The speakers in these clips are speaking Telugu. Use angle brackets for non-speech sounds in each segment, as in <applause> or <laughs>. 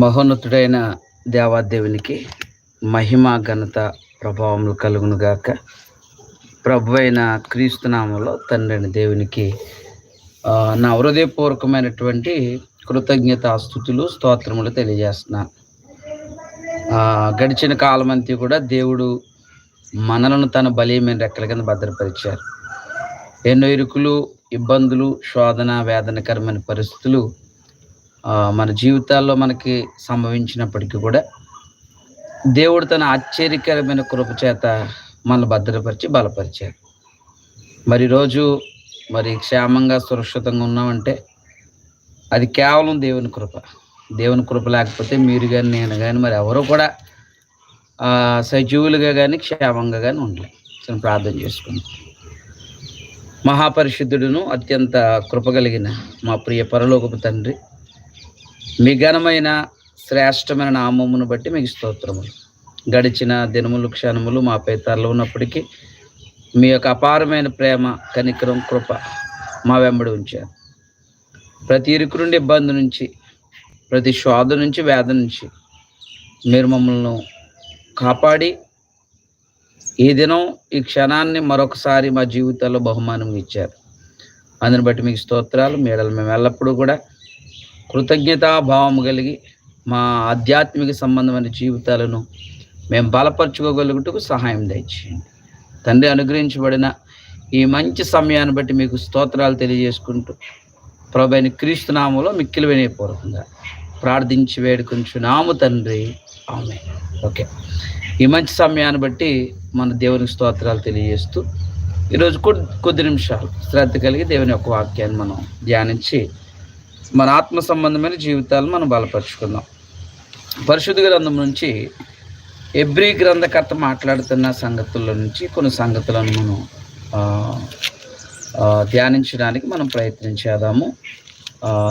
మహోన్నతుడైన దేవాదేవునికి మహిమ ఘనత ప్రభావములు కలుగును గాక. ప్రభు అయిన క్రీస్తునామంలో తండ్రిని దేవునికి నా హృదయపూర్వకమైనటువంటి కృతజ్ఞత స్థుతులు స్తోత్రములు తెలియజేస్తున్నాను గడిచిన కాలమంతి కూడా దేవుడు మనలను తన బలీయమైన రెక్కల కింద భద్రపరిచారు. ఎన్నో ఇరుకులు ఇబ్బందులు శోధన వేదనకరమైన పరిస్థితులు మన జీవితాల్లో మనకి సంభవించినప్పటికీ కూడా దేవుడు తన ఆశ్చర్యకరమైన కృప చేత మనల్ని భద్రపరిచి బలపరిచారు మరి రోజు మరి క్షేమంగా సురక్షితంగా ఉన్నామంటే అది కేవలం దేవుని కృప. దేవుని కృప లేకపోతే మీరు కానీ నేను కానీ మరి ఎవరు కూడా సజీవులుగా కానీ క్షేమంగా కానీ ఉండలేం. చిన్న ప్రార్థన చేసుకుందాం. మహాపరిశుద్ధుడును అత్యంత కృప కలిగిన మా ప్రియ పరలోకపు తండ్రి మీ ఘనమైన శ్రేష్టమైన నామమును బట్టి మీకు స్తోత్రములు. గడిచిన దినములు క్షణములు మా పేతాల్లో ఉన్నప్పటికీ మీ యొక్క అపారమైన ప్రేమ కనికరం కృప మా వెంబడి ఉంచారు. ప్రతి ఇరుకు నుండి ఇబ్బంది నుంచి ప్రతి శోధ నుంచి వేద నుంచి మీరు మమ్మల్ని కాపాడి ఈ దినం ఈ క్షణాన్ని మరొకసారి మా జీవితాల్లో బహుమానం ఇచ్చారు. అందుని బట్టి మీకు స్తోత్రాలు మేడలు మేము ఎల్లప్పుడూ కూడా కృతజ్ఞతాభావం కలిగి మా ఆధ్యాత్మిక సంబంధమైన జీవితాలను మేము బలపరచుకోగలుగుటకు సహాయం దయచేయండి. తండ్రి అనుగ్రహించబడిన ఈ మంచి సమయాన్ని బట్టి మీకు స్తోత్రాలు తెలియజేసుకుంటూ ప్రభైన క్రీస్తు నామంలో మిక్కిలి వినయపూర్వకంగా ప్రార్థించి వేడుకుంటున్నాము తండ్రి. ఆమె ఓకే. ఈ మంచి సమయాన్ని బట్టి మన దేవునికి స్తోత్రాలు తెలియజేస్తూ ఈరోజు కొద్ది కొద్ది నిమిషాలు శ్రద్ధ కలిగి దేవుని యొక్క వాక్యాన్ని మనం ధ్యానించి మన ఆత్మ సంబంధమైన జీవితాలను మనం బలపరుచుకుందాం. పరిశుద్ధ గ్రంథం నుంచి ఎబ్రి గ్రంథకర్త మాట్లాడుతున్న సంగతుల నుంచి కొన్ని సంగతులను మనం ధ్యానించడానికి మనం ప్రయత్నించేదాము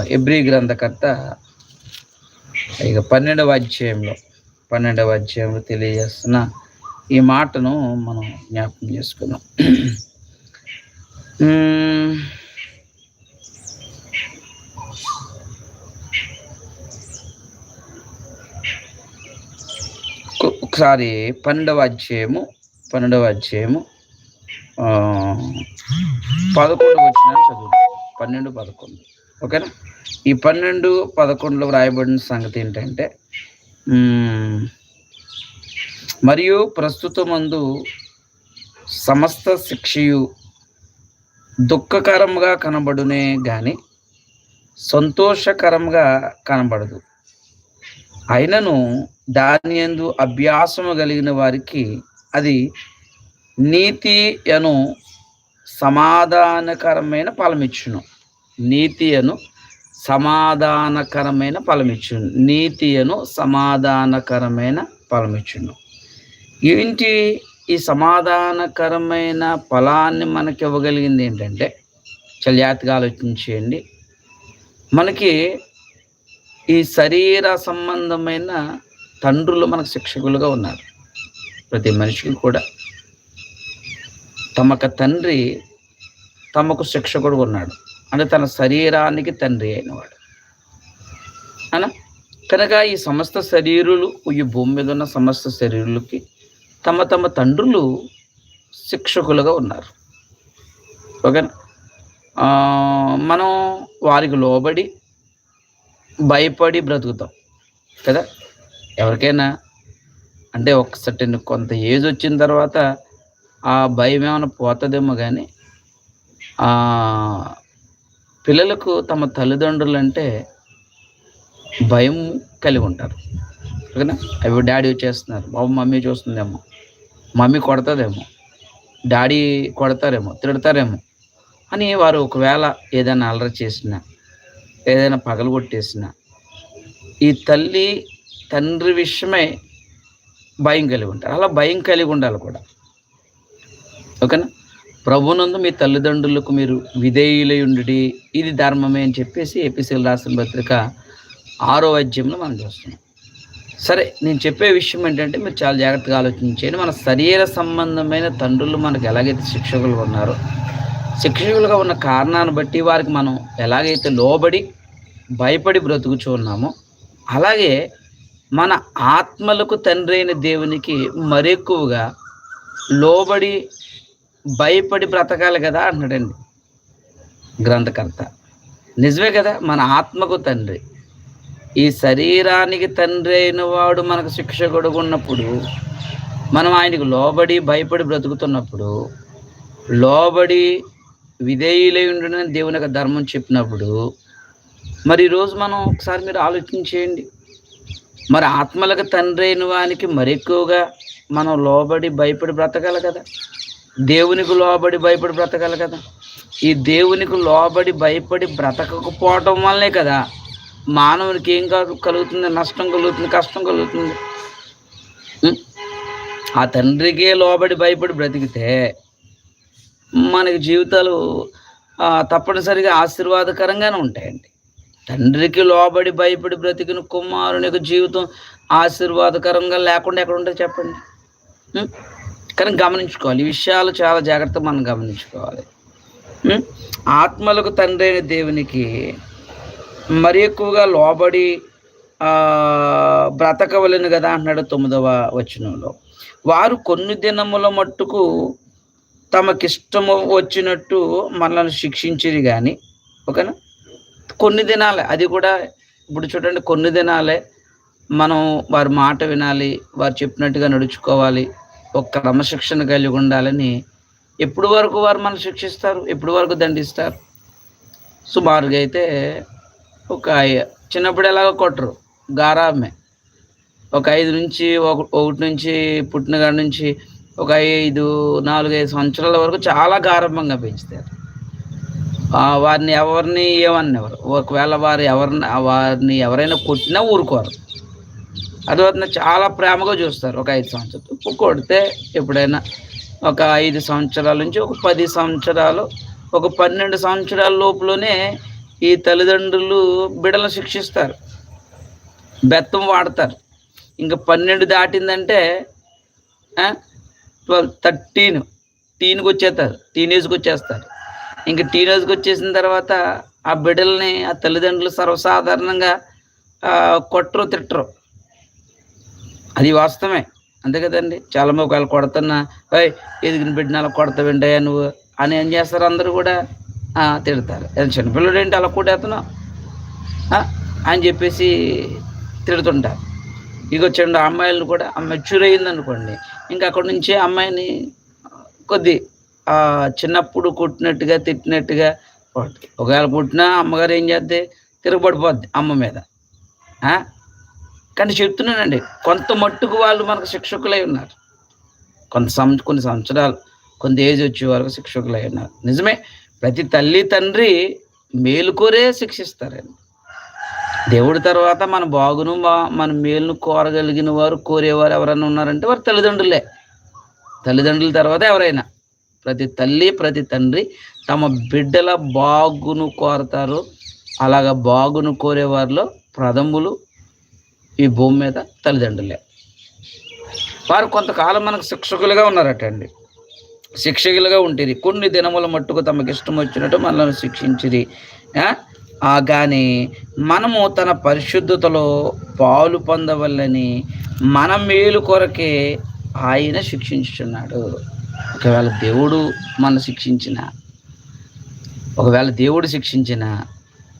ఎబ్రి గ్రంథకర్త ఇక పన్నెండవ అధ్యాయంలో పన్నెండవ అధ్యాయంలో తెలియజేస్తున్న ఈ మాటను మనం జ్ఞాపకం చేసుకుందాం. <clears throat> ఒకసారి పన్నెండవ అధ్యాయము పన్నెండవ అధ్యాయము పదకొండు వచ్చిన చదువు పన్నెండు పదకొండు. ఓకేనా? ఈ పన్నెండు పదకొండులో వ్రాయబడిన సంగతి ఏంటంటే మరియు ప్రస్తుతమందు సమస్త శిక్షయు దుఃఖకరంగా కనబడునే కానీ సంతోషకరంగా కనబడదు. అయినను దాని యందు అభ్యాసము కలిగిన వారికి అది నీతి అను సమాధానకరమైన ఫలమిచ్చును. నీతి అను సమాధానకరమైన ఫలమిచ్చును. నీతి అను సమాధానకరమైన ఫలమిచ్చును. ఏంటి ఈ సమాధానకరమైన ఫలాన్ని మనకి ఇవ్వగలిగింది ఏంటంటే చాలా ఆలోచించేయండి. మనకి ఈ శరీర సంబంధమైన తండ్రులు మనకు శిక్షకులుగా ఉన్నారు. ప్రతి మనిషికి కూడా. తమకు తండ్రి తమకు శిక్షకుడు ఉన్నాడు. అంటే తన శరీరానికి తండ్రి అయినవాడు. అనా? కనుక ఈ సమస్త శరీరులు ఈ భూమి మీద ఉన్న సమస్త శరీరులకి తమ తమ తండ్రులు శిక్షకులుగా ఉన్నారు. ఓకేనా? మనం వారికి లోబడి భయపడి బ్రతుకుతాం. కదా? ఎవరికైనా అంటే ఒక సర్టెన్ కొంత ఏజ్ వచ్చిన తర్వాత ఆ భయం ఏమైనా పోతుందేమో కానీ పిల్లలకు తమ తల్లిదండ్రులు అంటే భయం కలిగి ఉంటారు. ఓకేనా? అవి డాడీ వచ్చేస్తున్నారు బాబు మమ్మీ చూస్తుందేమో మమ్మీ కొడతాదేమో డాడీ కొడతారేమో తిడతారేమో అని వారు ఒకవేళ ఏదైనా అల్లరి చేసినా ఏదైనా పగలు ఈ తల్లి తండ్రి విషయమై భయం కలిగి ఉంటారు. అలా భయం కలిగి ఉండాలి కూడా. ఓకేనా? ప్రభునందు మీ తల్లిదండ్రులకు మీరు విధేయులై ఉండి ఇది ధర్మమే అని చెప్పేసి ఏపీసీలు రాసిన పత్రిక ఆరో అధ్యాయంలో మనం చూస్తున్నాం. సరే నేను చెప్పే విషయం ఏంటంటే మీరు చాలా జాగ్రత్తగా ఆలోచించండి మన శరీర సంబంధమైన తండ్రులు మనకు ఎలాగైతే శిక్షకులు ఉన్నారో శిక్షకులుగా ఉన్న కారణాన్ని బట్టి వారికి మనం ఎలాగైతే లోబడి భయపడి బ్రతుకుచూ ఉన్నాము. అలాగే మన ఆత్మలకు తండ్రి అయిన దేవునికి మరెక్కువగా లోబడి భయపడి బ్రతకాలి కదా అంటున్నాడండి గ్రంథకర్త. నిజమే కదా మన ఆత్మకు తండ్రి. ఈ శరీరానికి తండ్రి అయిన వాడు మనకు శిక్ష ఉన్నప్పుడు మనం ఆయనకు లోబడి భయపడి బ్రతుకుతున్నప్పుడు లోబడి విధేయులై ఉండడం దేవుని యొక్క ధర్మం చెప్పినప్పుడు మరి ఈరోజు మనం ఒకసారి మీరు ఆలోచించేయండి. మరి ఆత్మలకు తండ్రి అయిన వానికి మరెక్కువగా మనం లోబడి భయపడి బ్రతకాలి కదా? దేవునికి లోబడి భయపడి బ్రతకాలి కదా? ఈ దేవునికి లోబడి భయపడి బ్రతకకపోవటం వల్లే కదా మానవునికి ఏం కాదు కలుగుతుంది నష్టం కలుగుతుంది కష్టం కలుగుతుంది. ఆ తండ్రికే లోబడి భయపడి బ్రతికితే మనకి జీవితాలు తప్పనిసరిగా ఆశీర్వాదకరంగానే ఉంటాయండి. తండ్రికి లోబడి భయపడి బ్రతికిన కుమారునికి జీవితం ఆశీర్వాదకరంగా లేకుండా ఎక్కడ ఉంటుంది చెప్పండి? కానీ గమనించుకోవాలి. ఈ విషయాలు చాలా జాగ్రత్తగా మనం గమనించుకోవాలి. ఆత్మలకు తండ్రి అయిన దేవునికి మరి ఎక్కువగా లోబడి బ్రతకవలను కదా అంటున్నాడు తొమ్మిదవ వచనంలో. వారు కొన్ని దినముల మట్టుకు తమకిష్టము వచ్చినట్టు మనల్ని శిక్షించిరి కానీ ఓకేనా? కొన్ని దినాలే. అది కూడా ఇప్పుడు చూడండి కొన్ని దినాలే మనం వారి మాట వినాలి వారు చెప్పినట్టుగా నడుచుకోవాలి ఒక క్రమశిక్షణ కలిగి ఉండాలని ఎప్పుడు వరకు వారు మనం శిక్షిస్తారు ఎప్పుడు వరకు దండిస్తారు? సుమారుగా అయితే ఒక చిన్నప్పుడు ఎలాగో కొట్టరు గారామే ఒక ఐదు నుంచి ఒక ఒకటి నుంచి పుట్టినగాడి నుంచి ఒక ఐదు నాలుగైదు సంవత్సరాల వరకు చాలా గారంభంగా పెంచుతారు. వారిని ఎవరిని ఏమన్నెవరు ఒకవేళ వారు ఎవరిని వారిని ఎవరైనా కొట్టినా ఊరుకోరు. అదవుతున్న చాలా ప్రేమగా చూస్తారు. ఒక ఐదు సంవత్సరాలు. ఇప్పుడు కొడితే ఎప్పుడైనా ఒక ఐదు సంవత్సరాల నుంచి ఒక పది సంవత్సరాలు ఒక పన్నెండు సంవత్సరాల లోపులోనే ఈ తల్లిదండ్రులు బిడ్డలను శిక్షిస్తారు. బెత్తం వాడతారు. ఇంకా పన్నెండు దాటిందంటే ట్వెల్వ్ థర్టీన్ టీన్కి వచ్చేస్తారు. టీనేజ్కి వచ్చేస్తారు. ఇంక టీనేజ్కి వచ్చేసిన తర్వాత ఆ బిడ్డల్ని ఆ తల్లిదండ్రులు సర్వసాధారణంగా కొట్టరు తిట్టరు. అది వాస్తవమే. అంతే కదండి. చాలామంది ఒకవేళ కొడుతున్నా ఓయ్ ఎదిగిన బిడ్డని అలా కొడతావేంటయ్యా నువ్వు? అని ఏం చేస్తారు అందరూ కూడా తిడతారు. చిన్నపిల్లడు ఏంటి అలా కొట్టేస్తున్నావు? అని చెప్పేసి తిడుతుంటారు. ఇక వచ్చండి అమ్మాయిలను కూడా మెచ్యూర్ అయ్యింది అనుకోండి ఇంకా అక్కడి నుంచి అమ్మాయిని కొద్ది చిన్నప్పుడు కొట్టినట్టుగా తిట్టినట్టుగా పడుతుంది ఒకవేళ పుట్టినా అమ్మగారు ఏం చేద్ది? తిరగబడిపోద్ది అమ్మ మీద. కానీ చెప్తున్నానండి కొంత మట్టుకు వాళ్ళు మనకు శిక్షకులై ఉన్నారు. కొంత సం కొన్ని సంవత్సరాలు కొంత ఏజ్ వచ్చే వరకు శిక్షకులై ఉన్నారు. నిజమే ప్రతి తల్లి తండ్రి మేలుకోరే శిక్షిస్తారండి. దేవుడి తర్వాత మన బాగును మా- మన మేలును కోరగలిగిన వారు కోరేవారు ఎవరైనా ఉన్నారంటే వారు తల్లిదండ్రులే. తల్లిదండ్రుల తర్వాత ఎవరైనా. ప్రతి తల్లి ప్రతి తండ్రి తమ బిడ్డల బాగును కోరతారు. అలాగ బాగును కోరేవారిలో ప్రథములు ఈ భూమి మీద తల్లిదండ్రులే. వారు కొంతకాలం మనకు శిక్షకులుగా ఉన్నారటండి. శిక్షకులుగా ఉంటుంది కొన్ని దినముల మట్టుకు తమకు ఇష్టం వచ్చినట్టు మనల్ని శిక్షించిరి. కానీ మనము తన పరిశుద్ధతలో పాలు పొందవల్లని మన మేలు కొరకే ఆయన శిక్షించుచున్నాడు. ఒకవేళ దేవుడు మన శిక్షించిన ఒకవేళ దేవుడు శిక్షించిన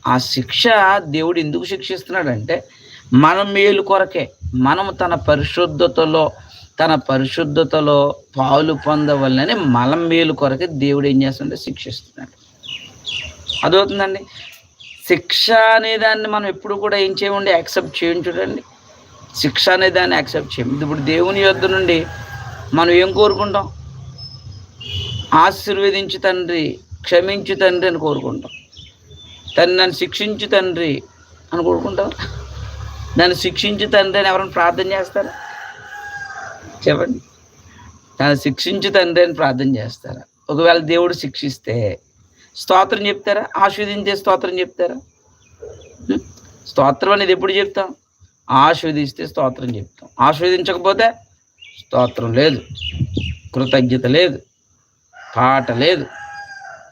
ఆ శిక్ష దేవుడు ఎందుకు శిక్షిస్తున్నాడంటే మన మేలు కొరకే. మనము తన పరిశుద్ధతలో తన పరిశుద్ధతలో పాలు పొందవల్లని మన మేలు కొరకే దేవుడు ఏం చేస్తుంటే శిక్షిస్తున్నాడు. అదవుతుందండి శిక్ష అనే దాన్ని మనం ఎప్పుడు కూడా ఏం చేయమండి? యాక్సెప్ట్ చేయండి చూడండి. శిక్ష అనే దాన్ని యాక్సెప్ట్ చేయం. ఇప్పుడు దేవుని యొద్ధ నుండి మనం ఏం కోరుకుంటాం? ఆశీర్వదించు తండ్రి క్షమించు తండ్రి అని కోరుకుంటాం. తను నన్ను శిక్షించు తండ్రి అని కోరుకుంటాం నన్ను శిక్షించు తండ్రి అని ఎవరైనా ప్రార్థన చేస్తారా? చెప్పండి. నన్ను శిక్షించు తండ్రి అని ప్రార్థన చేస్తారా? ఒకవేళ దేవుడు శిక్షిస్తే స్తోత్రం చెప్తారా? ఆస్వాదించే స్తోత్రం చెప్తారా? స్తోత్రం అనేది ఎప్పుడు చెప్తాం? ఆస్వాదిస్తే స్తోత్రం చెప్తాం. ఆస్వాదించకపోతే స్తోత్రం లేదు. కృతజ్ఞత లేదు. పాట లేదు.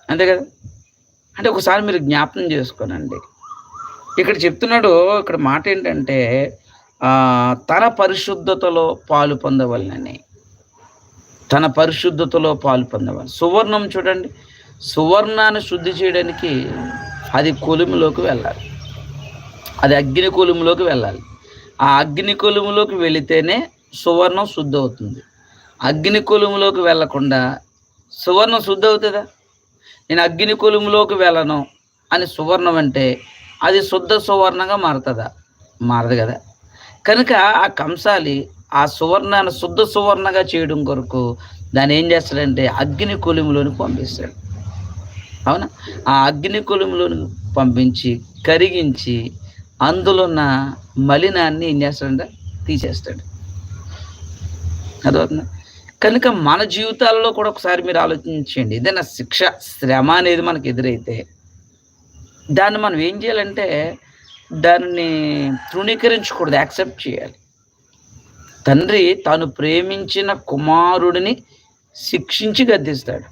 అంతే కదా? అంటే ఒకసారి మీరు జ్ఞాపనం చేసుకోనండి. ఇక్కడ చెప్తున్నాడు ఇక్కడ మాట ఏంటంటే తన పరిశుద్ధతలో పాలు పొందవలనని. తన పరిశుద్ధతలో పాలు పొందవాలి సువర్ణం చూడండి. సువర్ణాన్ని శుద్ధి చేయడానికి అది కొలుములోకి వెళ్ళాలి. అది అగ్ని కొలుములోకి వెళ్ళాలి. ఆ అగ్ని కొలుములోకి వెళితేనే సువర్ణం శుద్ధి అవుతుంది. అగ్ని కొలుములోకి వెళ్ళకుండా సువర్ణం శుద్ధి అవుతుందా నేను అగ్ని కొలుములోకి వెళ్ళను అని సువర్ణం అంటే అది శుద్ధ సువర్ణంగా మారుతుందా? మారదు కదా. కనుక ఆ కంసాలి ఆ సువర్ణాన్ని శుద్ధ సువర్ణగా చేయడం కొరకు దాన్ని ఏం చేస్తాడంటే అగ్ని కొలుములోని పంపిస్తాడు. అవునా? ఆ అగ్ని కొలుములోని పంపించి కరిగించి అందులో ఉన్న మలినాన్ని ఏం చేస్తాడంటే? తీసేస్తాడు. అదవుతుందా కనుక మన జీవితాల్లో కూడా ఒకసారి మీరు ఆలోచించండి. ఏదైనా శిక్ష శ్రమ అనేది మనకు ఎదురైతే దాన్ని మనం ఏం చేయాలంటే దానిని తృణీకరించకూడదు యాక్సెప్ట్ చేయాలి. తండ్రి తాను ప్రేమించిన కుమారుడిని శిక్షించి గద్దిస్తాడు.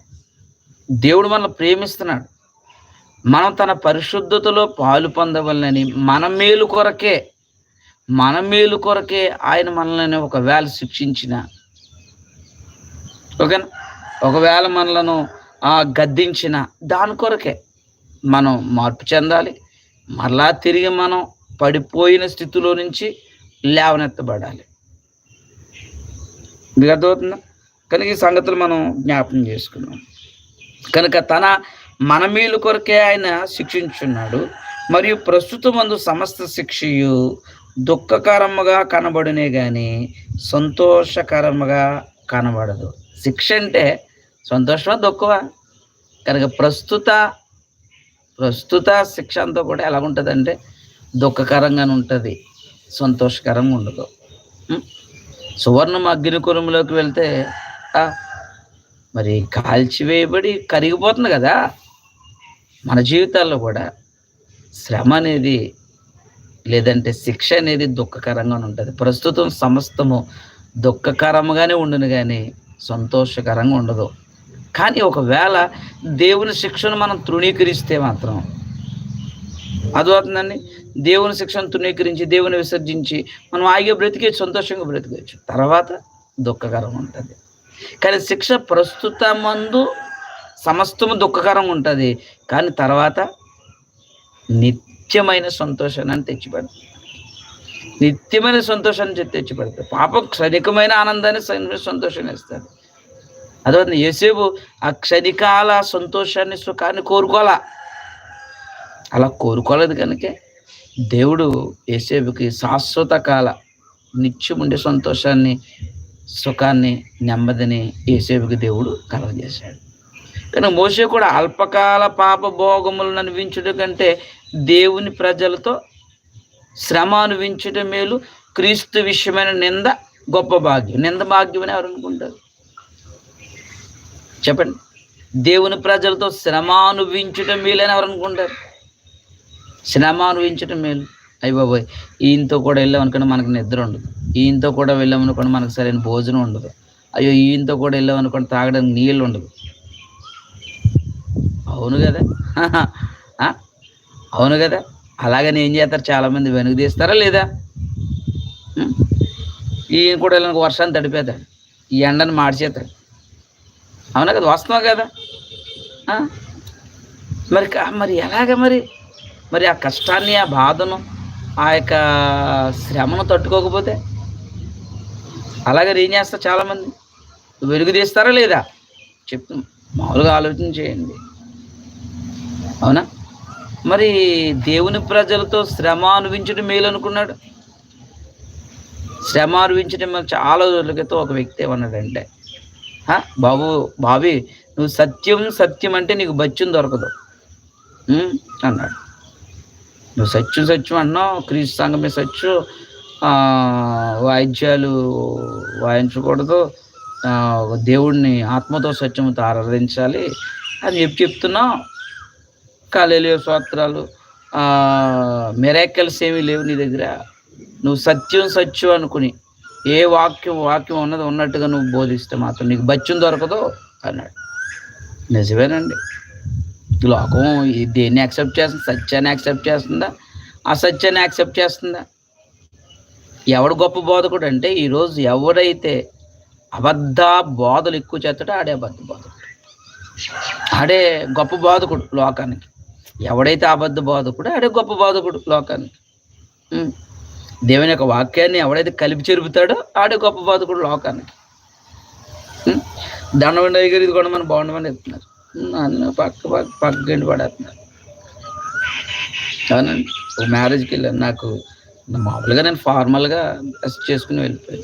దేవుడు మనల్ని ప్రేమిస్తున్నాడు. మనం తన పరిశుద్ధతలో పాలు పొందవలనని మన మేలు కొరకే మన మేలు కొరకే ఆయన మనల్ని ఒకవేళ శిక్షించిన ఓకేనా? ఒకవేళ మనలను గద్దించిన దాని కొరకే మనం మార్పు చెందాలి. మరలా తిరిగి మనం పడిపోయిన స్థితిలో నుంచి లేవనెత్తబడాలి. మీకు అర్థమవుతుందా? కనుక ఈ సంగతులు మనం జ్ఞాపకం చేసుకున్నాం కనుక తన మన మీలు కొరకే ఆయన శిక్షించున్నాడు. మరియు ప్రస్తుతమందు సమస్త శిక్షయు దుఃఖకరముగా కనబడునే కానీ సంతోషకరముగా కనబడదు. శిక్ష అంటే సంతోషమా దొక్కువ కనుక ప్రస్తుత ప్రస్తుత శిక్ష అంతా కూడా ఎలా ఉంటుందంటే దుఃఖకరంగానే ఉంటుంది సంతోషకరంగా ఉండదు. సువర్ణం సువర్ణం అగ్నికులంలోకి వెళ్తే మరి కాల్చివేయబడి కరిగిపోతుంది కదా? మన జీవితాల్లో కూడా శ్రమ అనేది లేదంటే శిక్ష అనేది దుఃఖకరంగా ఉంటుంది. ప్రస్తుతం సమస్తము దుఃఖకరంగానే ఉండును కానీ సంతోషకరంగా ఉండదు. కానీ ఒకవేళ దేవుని శిక్షను మనం తృణీకరిస్తే మాత్రం అదవుతుందండి దేవుని శిక్షను తృణీకరించి దేవుని విసర్జించి మనం ఆగే బ్రతికే సంతోషంగా బ్రతికేచ్చు తర్వాత దుఃఖకరం ఉంటుంది. కానీ శిక్ష ప్రస్తుత మందు సమస్తము దుఃఖకరంగా ఉంటుంది. కానీ తర్వాత నిత్యమైన సంతోషాన్ని తెచ్చిపెడుతుంది నిత్యమైన సంతోషాన్ని తెచ్చిపెడతాడు పాపం క్షణికమైన ఆనందాన్ని సంతోషాన్ని ఇస్తాడు అదే యేసేపు ఆ క్షణికాల సంతోషాన్ని సుఖాన్ని కోరుకోవాలా? అలా కోరుకోలేదు కనుక దేవుడు యేసేపుకి శాశ్వత కాల నిత్యం ఉండే సంతోషాన్ని సుఖాన్ని నెమ్మదిని యేసేపుకి దేవుడు కలగజేశాడు. కానీ మోసే కూడా అల్పకాల పాప భోగములను అనిపించుట కంటే దేవుని ప్రజలతో శ్రమ అనుభవించడం మేలు క్రీస్తు విషయమైన నింద గొప్ప భాగ్యం. నింద భాగ్యం అని ఎవరు అనుకుంటారు? చెప్పండి. దేవుని ప్రజలతో శ్రమ అనుభవించడం మేలు అని ఎవరు అనుకుంటారు? శ్రమ అనుభవించడం మేలు. అయ్య బాబోయ్ ఈయనతో కూడా వెళ్ళాం మనకు నిద్ర ఉండదు. ఈయనతో కూడా వెళ్ళాం మనకు సరైన భోజనం ఉండదు. అయ్యో ఈయనతో కూడా వెళ్ళాం తాగడానికి నీళ్ళు ఉండదు. అవును కదా? <laughs> అవును కదా? అలాగని ఏం చేస్తారు? చాలామంది వెనుక తీస్తారా లేదా? ఈయన కూడా వెళ్ళిన వర్షాన్ని తడిపేతాడు ఈ ఎండను మార్చేస్తాడు అవునా కదా? వస్తున్నావు కదా? మరి కా- మరి ఎలాగ మరి? మరి ఆ కష్టాన్ని ఆ బాధను ఆ యొక్క శ్రమను తట్టుకోకపోతే? అలాగే ఏం చేస్తారు చాలామంది వెలుగు తీస్తారా లేదా? చెప్తు మామూలుగా ఆలోచన చేయండి. అవునా? మరి దేవుని ప్రజలతో శ్రమ అనుభవించడం మేలు అనుకున్నాడు శ్రమ అనుభవించడం చాలా రోజుల క్రితం ఒక వ్యక్తి ఏమన్నాడంటే బాబు బాబి నువ్వు సత్యం సత్యం అంటే నీకు బత్యం దొరకదు. అన్నాడు. నువ్వు సత్యం సత్యం అన్నావు క్రీస్తు సంఘమే సత్యం వాయిద్యాలు వాయించకూడదు దేవుడిని ఆత్మతో సత్యంతో ఆరాధించాలి అని చెప్పి చెప్తున్నావు. కాలేలియో స్తోత్రాలు మెరాకల్స్ ఏమీ లేవు నీ దగ్గర. నువ్వు సత్యం సత్యం అనుకుని ఏ వాక్యం వాక్యం ఉన్నది ఉన్నట్టుగా నువ్వు బోధిస్తే మాత్రం నీకు బత్యం దొరకదు అన్నాడు. నిజమేనండి. లోకం దేన్ని యాక్సెప్ట్ చేస్తుంది? సత్యాన్ని యాక్సెప్ట్ చేస్తుందా? అసత్యాన్ని యాక్సెప్ట్ చేస్తుందా? ఎవడు గొప్ప బోధకుడు అంటే ఈరోజు ఎవడైతే అబద్ధ బోధలు ఎక్కువ చేస్తాడో ఆడే అబద్ధ బోధకుడు. ఆడే గొప్ప బోధకుడు లోకానికి. ఎవడైతే అబద్ధ బోధకుడు ఆడే గొప్ప బోధకుడు లోకానికి. దేవుని యొక్క వాక్యాన్ని ఎవడైతే కలిపి చెరుపుతాడో ఆడే గొప్ప బాధకుడు లోకానికి. దండవండి దగ్గర ఇది కూడా మనం బాగుండమని చెప్తున్నారు. ఉం, పక్క పక్క పక్క గండి పడేస్తున్నారు. అవునండి. ఒక మ్యారేజ్కి వెళ్ళాను. నాకు మామూలుగా నేను ఫార్మల్గా డ్రెస్ చేసుకుని వెళ్ళిపోయాను.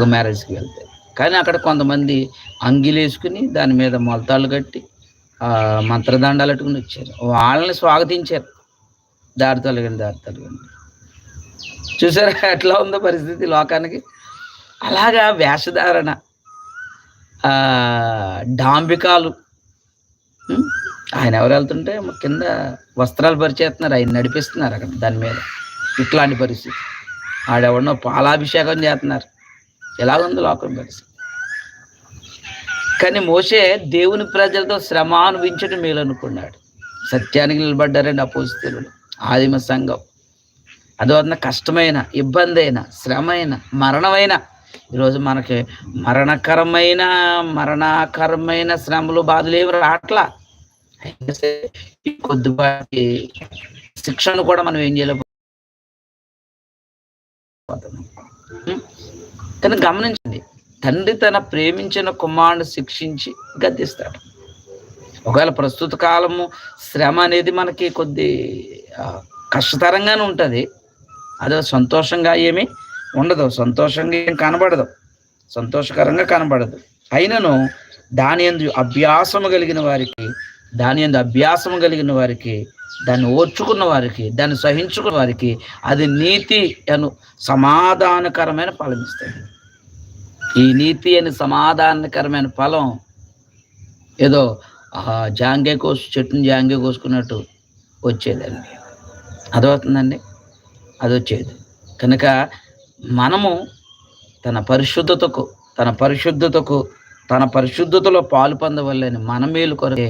ఒక మ్యారేజ్కి వెళ్తే. కానీ అక్కడ కొంతమంది అంగిలు వేసుకుని దాని మీద మొలతాళ్ళు కట్టి మంత్రదండాలు పెట్టుకుని వచ్చారు. వాళ్ళని స్వాగతించారు. దారి తొలగండి దారి తొలగండి. చూసారా ఎట్లా ఉందో పరిస్థితి లోకానికి? అలాగా వేషధారణ డాంబికాలు. ఆయన ఎవరు వెళ్తుంటే కింద వస్త్రాలు పరిచేస్తున్నారు. ఆయన నడిపిస్తున్నారు అక్కడ దాని మీద. ఇట్లాంటి పరిస్థితి. ఆడెవడనో పాలాభిషేకం చేస్తున్నారు. ఎలాగుంది లోకం పరిస్థితి? కానీ మోసే దేవుని ప్రజలతో శ్రమ అనుభవించడం మేలు అనుకున్నాడు సత్యానికి నిలబడ్డారండి అపోజితులు ఆదిమ సంఘం. అదోన్న కష్టమైన ఇబ్బంది అయిన శ్రమ అయిన మరణమైన. ఈరోజు మనకి మరణకరమైన మరణకరమైన శ్రమలు బాధలు ఏమి రావట్లా ఈ కొద్దిపాటి శిక్షను కూడా మనం ఏం చేయలేకపోతున్నాం కానీ గమనించండి తండ్రి తన ప్రేమించిన కుమారుడు శిక్షించి గద్దిస్తాడు. ఒకవేళ ప్రస్తుత కాలము శ్రమ అనేది మనకి కొద్ది కష్టతరంగానే ఉంటుంది. అదే సంతోషంగా ఏమీ ఉండదు. సంతోషంగా ఏం కనబడదు. సంతోషకరంగా కనబడదు. అయినను దాని ఎందు అభ్యాసము కలిగిన వారికి దాని ఎందు అభ్యాసము కలిగిన వారికి దాన్ని ఓర్చుకున్న వారికి దాన్ని సహించుకున్న వారికి అది నీతి అను సమాధానకరమైన ఫలమిస్తుంది ఈ నీతి అని సమాధానకరమైన ఫలం ఏదో జాంగే కోసు చెట్టుని జాంగే కోసుకున్నట్టు వచ్చేదండి. అదవుతుందండి అది వచ్చేది కనుక మనము తన పరిశుద్ధతకు తన పరిశుద్ధతకు తన పరిశుద్ధతలో పాలు పొందవల్లని మన మేలు కొరకే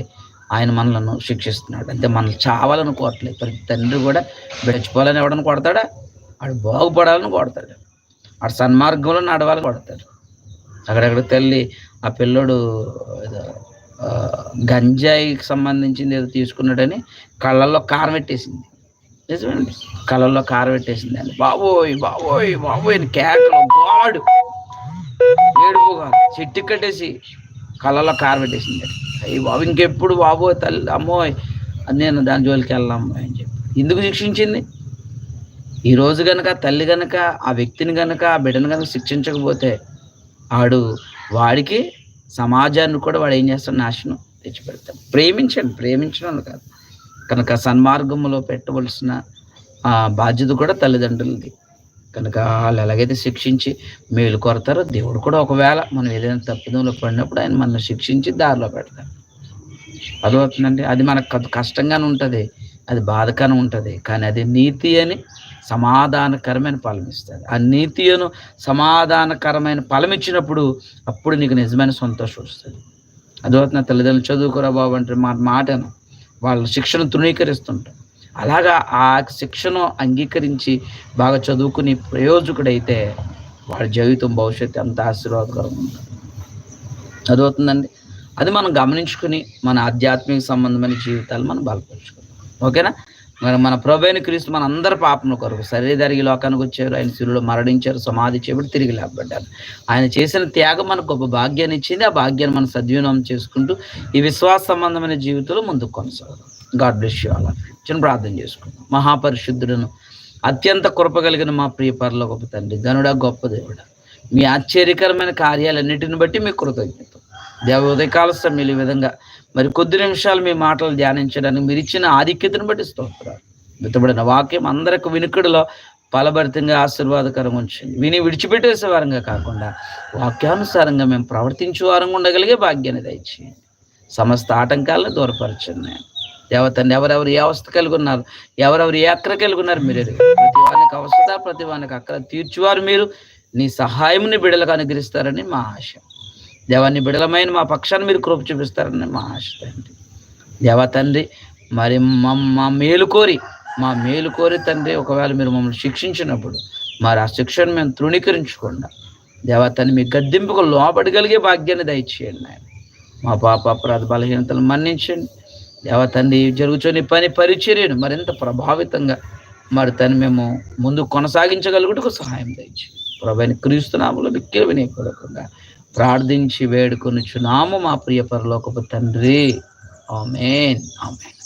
ఆయన మనలను శిక్షిస్తున్నాడు. అంటే మనల్ని చావాలని కోరట్లేదు. ప్రతి తండ్రి కూడా విడిచిపోవాలని ఎవడని కొడతాడా? వాడు బాగుపడాలని కొడతాడు వాడు సన్మార్గంలో నడవాలని కొడతాడు అక్కడక్కడ తల్లి ఆ పిల్లోడు గంజాయికి సంబంధించింది ఏదో తీసుకున్నాడని కళ్ళల్లో కారం పెట్టేసింది. నిజమండి కళ్ళల్లో కారం పెట్టేసింది అని. బాబోయ్ బాబోయ్ బాబోయ్ కేకలు గాడు! ఏడుపుగా చెట్టు కట్టేసి కళ్ళల్లో కారం పెట్టేసింది అయ్యి బాబు ఇంకెప్పుడు బాబోయ్ తల్లి అమ్మోయ్ అని నేను దాని జోలికి వెళ్ళాము అని చెప్పి. ఎందుకు శిక్షించింది? ఈరోజు కనుక గనక తల్లి గనక ఆ వ్యక్తిని గనక ఆ బిడ్డను గనక శిక్షించకపోతే ఆడు వాడికి సమాజాన్ని కూడా వాడు ఏం చేస్తాడు? నాశనం తెచ్చిపెడతాడు. ప్రేమించండి ప్రేమించడం కాదు. కనుక సన్మార్గంలో పెట్టవలసిన ఆ బాధ్యత కూడా తల్లిదండ్రులది. కనుక వాళ్ళు ఎలాగైతే శిక్షించి మేలు కొరతారో దేవుడు కూడా ఒకవేళ మనం ఏదైనా తప్పిదంలో పడినప్పుడు ఆయన మనల్ని శిక్షించి దారిలో పెడతారు అదవుతుందండి అది మనకు కష్టంగానే ఉంటుంది. అది బాధగానే ఉంటుంది. కానీ అది నీతి అని సమాధానకరమైన ఫలం ఇస్తుంది ఆ నీతియును సమాధానకరమైన ఫలం ఇచ్చినప్పుడు అప్పుడు నీకు నిజమైన సంతోషం వస్తుంది. అదవుతున్న తల్లిదండ్రులు చదువుకోరా బాబు అంటే మా మాటను వాళ్ళ శిక్షను తృణీకరిస్తుంటారు. అలాగా ఆ శిక్షను అంగీకరించి బాగా చదువుకుని ప్రయోజకుడైతే వాడి జీవితం భవిష్యత్తు ఎంత ఆశీర్వాదకరంగా ఉంటుంది. చదువుతుందండి అది మనం గమనించుకుని మన ఆధ్యాత్మిక సంబంధమైన జీవితాలు మనం బలపరుచుకుందాం ఓకేనా? మరి మన ప్రభైన క్రీస్తు మన అందరి పాపల కొరకు శరీరధారి లోకానికి వచ్చారు. ఆయన శిరులో మరణించారు సమాధి చేయబడి తిరిగి లేపబడ్డారు. ఆయన చేసిన త్యాగం మనకు గొప్ప భాగ్యాన్ని ఇచ్చింది. ఆ భాగ్యాన్ని మనం సద్వినియోగం చేసుకుంటూ ఈ విశ్వాస సంబంధమైన జీవితంలో ముందుకు కొనసాగడం గాడ్ బ్లెస్ యూ అలా చిన్న ప్రార్థన చేసుకుందాం. మహాపరిశుద్ధులను అత్యంత కృప కలిగిన మా ప్రియ పరలో గొప్ప తండ్రి ధనుడా గొప్ప దేవుడా మీ ఆశ్చర్యకరమైన కార్యాలన్నిటిని బట్టి మీ కృతజ్ఞత. దేవ ఉదయకాల సమయంలో ఈ విధంగా మరి కొద్ది నిమిషాలు మీ మాటలు ధ్యానించడానికి మీరు ఇచ్చిన ఆధిక్యతను బట్టి స్తోత్రాలు. మితబడిన వాక్యం అందరికి వినికిడిలో ఫలభరితంగా ఆశీర్వాదకరంగా ఉంచింది. విని విడిచిపెట్టేసే వారంగా కాకుండా వాక్యానుసారంగా మేము ప్రవర్తించే వారంగా ఉండగలిగే భాగ్యాన్ని దయచేయండి. సమస్త ఆటంకాలను దూరపరచండి. దేవతండి ఎవరెవరు ఏ అవస్థ కలిగి ఉన్నారు ఎవరెవరు ఏ అక్కర కలిగి ఉన్నారు మీరు ప్రతి వానికి అవసరత ప్రతి వానికి అక్కర తీర్చువారు మీరు. నీ సహాయముని బిడలకు అనుగ్రహిస్తారని మా ఆశ. దేవాన్ని బిడలమైన మా పక్షాన్ని మీరు కృప చూపిస్తారని మా ఆశ తండ్రి. దేవా తండ్రి మరి మా మా మేలు కోరి మా మేలు కోరి తండ్రి ఒకవేళ మీరు మమ్మల్ని శిక్షించినప్పుడు మరి ఆ శిక్షను మేము తృణీకరించకుండా దేవా తండ్రి మీ గద్దెంపుకు లోబడగలిగే భాగ్యాన్ని దయచేయండి ఆయన మా పాప అపరాధ బలహీనతలు మన్నించండి. దేవా తండ్రి జరుగుతున్న పని పరిచర్యను మరింత ప్రభావితంగా మరి తను మేము ముందు కొనసాగించగలుగుటకు సహాయం దయచేయండి. ప్రభాని క్రీస్తునాములు మిక్కిలి వినయపడకుండా ప్రార్థించి వేడుకొనుచున్నాము మా ప్రియ పరలోకపు తండ్రి. ఆమెన్. ఆమెన్.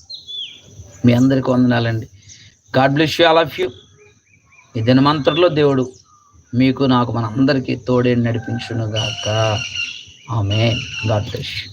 మీ అందరికీ వందనాలండి. God bless you all of you. ఈ దినమంతట్లో దేవుడు మీకు నాకు మన అందరికీ తోడే నడిపించునుగాక. ఆమె గాడ్ బ్లెస్ యూ.